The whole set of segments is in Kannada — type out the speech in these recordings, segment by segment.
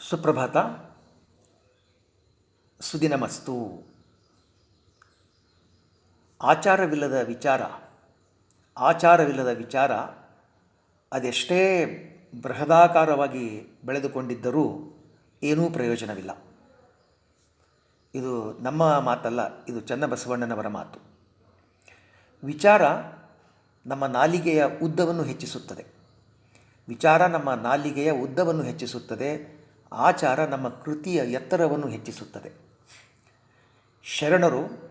ಸುಪ್ರಭಾತ. ಸುದಿನಮಸ್ತು. ಆಚಾರವಿಲ್ಲದ ವಿಚಾರ ಆಚಾರವಿಲ್ಲದ ವಿಚಾರ, ಅದೆಷ್ಟೇ ಬೃಹದಾಕಾರವಾಗಿ ಬೆಳೆದುಕೊಂಡಿದ್ದರೂ ಏನೂ ಪ್ರಯೋಜನವಿಲ್ಲ. ಇದು ನಮ್ಮ ಮಾತಲ್ಲ, ಇದು ಚನ್ನಬಸವಣ್ಣನವರ ಮಾತು. ವಿಚಾರ ನಮ್ಮ ನಾಲಿಗೆಯ ಉದ್ದವನ್ನು ಹೆಚ್ಚಿಸುತ್ತದೆ. ವಿಚಾರ ನಮ್ಮ ನಾಲಿಗೆಯ ಉದ್ದವನ್ನು ಹೆಚ್ಚಿಸುತ್ತದೆ. ಆಚಾರ ನಮ್ಮ ಕೃತಿಯ ಎತ್ತರವನ್ನು ಹೆಚ್ಚಿಸುತ್ತದೆ. ಶರಣರು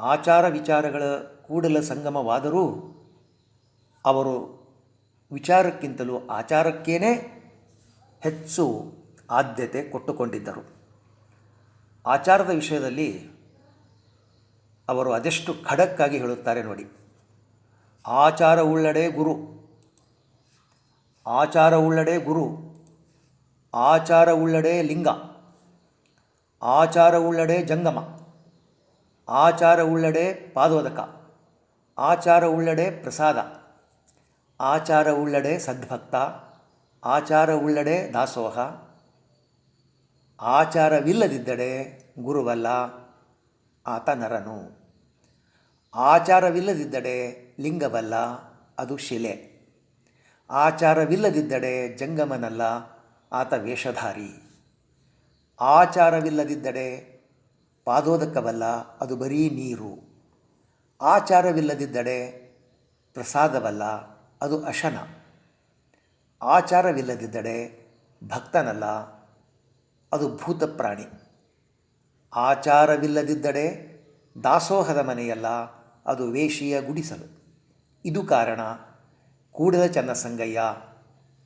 ಆಚಾರ ವಿಚಾರಗಳ ಕೂಡಲ ಸಂಗಮವಾದರೂ ಅವರು ವಿಚಾರಕ್ಕಿಂತಲೂ ಆಚಾರಕ್ಕೇನೆ ಹೆಚ್ಚು ಆದ್ಯತೆ ಕೊಟ್ಟುಕೊಂಡಿದ್ದರು. ಆಚಾರದ ವಿಷಯದಲ್ಲಿ ಅವರು ಅದೆಷ್ಟು ಖಡಕ್ಕಾಗಿ ಹೇಳುತ್ತಾರೆ ನೋಡಿ. ಆಚಾರವುಳ್ಳಡೆ ಗುರು. ಆಚಾರವುಳ್ಳಡೆ ಗುರು. ಆಚಾರವುಳ್ಳಡೆ ಲಿಂಗ. ಆಚಾರವುಳ್ಳಡೆ ಜಂಗಮ. ಆಚಾರವುಳ್ಳಡೆ ಪಾದೋದಕ. ಆಚಾರವುಳ್ಳಡೆ ಪ್ರಸಾದ. ಆಚಾರವುಳ್ಳಡೆ ಸದ್ಭಕ್ತ. ಆಚಾರವುಳ್ಳಡೆ ದಾಸೋಹ. ಆಚಾರವಿಲ್ಲದಿದ್ದಡೆ ಗುರುವಲ್ಲ ಆತ ನರನು. ಆಚಾರವಿಲ್ಲದಿದ್ದಡೆ ಲಿಂಗವಲ್ಲ ಅದು ಶಿಲೆ. ಆಚಾರವಿಲ್ಲದಿದ್ದಡೆ ಜಂಗಮನಲ್ಲ ಆತ ವೇಷಧಾರಿ. ಆಚಾರವಿಲ್ಲದಿದ್ದಡೆ ಪಾದೋದಕವಲ್ಲ, ಅದು ಬರೀ ನೀರು. ಆಚಾರವಿಲ್ಲದಿದ್ದಡೆ ಪ್ರಸಾದವಲ್ಲ, ಅದು ಅಶನ. ಆಚಾರವಿಲ್ಲದಿದ್ದಡೆ ಭಕ್ತನಲ್ಲ, ಅದು ಭೂತ ಪ್ರಾಣಿ ಆಚಾರವಿಲ್ಲದಿದ್ದಡೆ ದಾಸೋಹದ ಮನೆಯಲ್ಲ, ಅದು ವೇಷಿಯ ಗುಡಿಸಲು. ಇದು ಕಾರಣ ಕೂಡಲ ಚನ್ನಸಂಗಯ್ಯ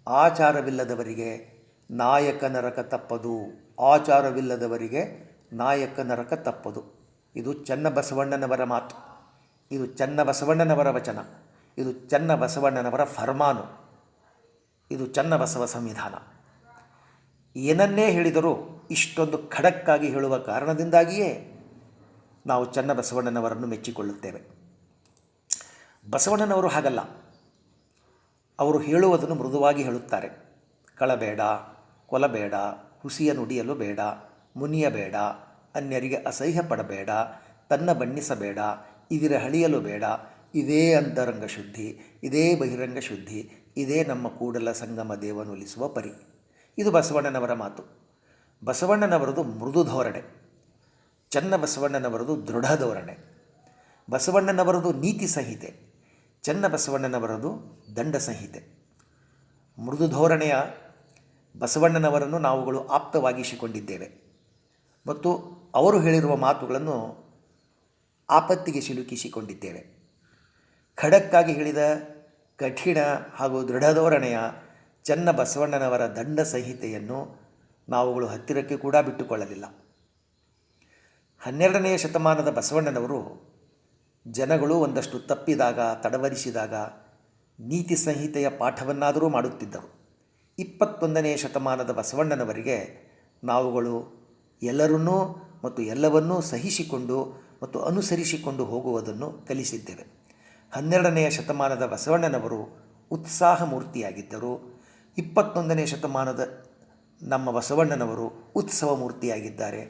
ಆಚಾರವಿಲ್ಲದವರಿಗೆ ನಾಯಕ ನರಕ ತಪ್ಪದು. ಆಚಾರವಿಲ್ಲದವರಿಗೆ ನಾಯಕ ನರಕ ತಪ್ಪದು. ಇದು ಚನ್ನಬಸವಣ್ಣನವರ ಮಾತು. ಇದು ಚನ್ನಬಸವಣ್ಣನವರ ವಚನ. ಇದು ಚನ್ನಬಸವಣ್ಣನವರ ಫರ್ಮಾನು. ಇದು ಚನ್ನಬಸವ ಸಂವಿಧಾನ. ಏನನ್ನೇ ಹೇಳಿದರೂ ಇಷ್ಟೊಂದು ಖಡಕ್ಕಾಗಿ ಹೇಳುವ ಕಾರಣದಿಂದಾಗಿಯೇ ನಾವು ಚನ್ನಬಸವಣ್ಣನವರನ್ನು ಮೆಚ್ಚಿಕೊಳ್ಳುತ್ತೇವೆ. ಬಸವಣ್ಣನವರು ಹಾಗಲ್ಲ. ಅವರು ಹೇಳುವುದನ್ನು ಮೃದುವಾಗಿ ಹೇಳುತ್ತಾರೆ. ಕಳಬೇಡ ಕೊಲಬೇಡ ಹುಸಿಯ ನುಡಿಯಲು ಬೇಡ ಮುನಿಯಬೇಡ ಅನ್ಯರಿಗೆ ಅಸಹ್ಯ ಪಡಬೇಡ, ತನ್ನ ಬಣ್ಣಿಸಬೇಡ, ಇದಿರ ಹಳಿಯಲು ಬೇಡ, ಇದೇ ಅಂತರಂಗ ಶುದ್ಧಿ, ಇದೇ ಬಹಿರಂಗ ಶುದ್ಧಿ, ಇದೇ ನಮ್ಮ ಕೂಡಲ ಸಂಗಮ ದೇವನೊಲಿಸುವ ಪರಿ. ಇದು ಬಸವಣ್ಣನವರ ಮಾತು. ಬಸವಣ್ಣನವರದು ಮೃದು ಧೋರಣೆ. ಚನ್ನ ಬಸವಣ್ಣನವರದು ದೃಢ ಧೋರಣೆ. ಬಸವಣ್ಣನವರದು ನೀತಿ ಸಂಹಿತೆ. ಚನ್ನ ಬಸವಣ್ಣನವರದು ದಂಡ ಸಂಹಿತೆ. ಮೃದು ಧೋರಣೆಯ ಬಸವಣ್ಣನವರನ್ನು ನಾವುಗಳು ಆಪ್ತವಾಗಿಸಿಕೊಂಡಿದ್ದೇವೆ. ಮತ್ತು ಅವರು ಹೇಳಿರುವ ಮಾತುಗಳನ್ನು ಆಪತ್ತಿಗೆ ಸಿಲುಕಿಸಿಕೊಂಡಿದ್ದೇವೆ. ಖಡಕ್ಕಾಗಿ ಹೇಳಿದ ಕಠಿಣ ಹಾಗೂ ದೃಢಧೋರಣೆಯ ಚನ್ನ ಬಸವಣ್ಣನವರ ದಂಡ ಸಂಹಿತೆಯನ್ನು ನಾವುಗಳು ಹತ್ತಿರಕ್ಕೆ ಕೂಡ ಬಿಟ್ಟುಕೊಳ್ಳಲಿಲ್ಲ. ಹನ್ನೆರಡನೆಯ ಶತಮಾನದ ಬಸವಣ್ಣನವರು ಜನಗಳು ಒಂದಷ್ಟು ತಪ್ಪಿದಾಗ, ತಡವರಿಸಿದಾಗ ನೀತಿ ಸಂಹಿತೆಯ ಪಾಠವನ್ನಾದರೂ ಮಾಡುತ್ತಿದ್ದರು. ಇಪ್ಪತ್ತೊಂದನೆಯ ಶತಮಾನದ ಬಸವಣ್ಣನವರಿಗೆ ನಾವುಗಳು ಎಲ್ಲರನ್ನೂ ಮತ್ತು ಎಲ್ಲವನ್ನೂ ಸಹಿಸಿಕೊಂಡು ಮತ್ತು ಅನುಸರಿಸಿಕೊಂಡು ಹೋಗುವುದನ್ನು ಕಲಿಸಿದ್ದೇವೆ. ಹನ್ನೆರಡನೆಯ ಶತಮಾನದ ಬಸವಣ್ಣನವರು ಉತ್ಸಾಹ ಮೂರ್ತಿಯಾಗಿದ್ದರು ಇಪ್ಪತ್ತೊಂದನೇ ಶತಮಾನದ ನಮ್ಮ ಬಸವಣ್ಣನವರು ಉತ್ಸವ ಮೂರ್ತಿಯಾಗಿದ್ದಾರೆ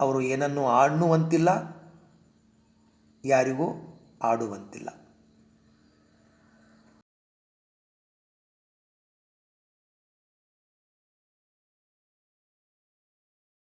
ಅವರು ಏನನ್ನು ಆಡುವಂತಿಲ್ಲ, ಯಾರಿಗೂ ಆಡುವಂತಿಲ್ಲ.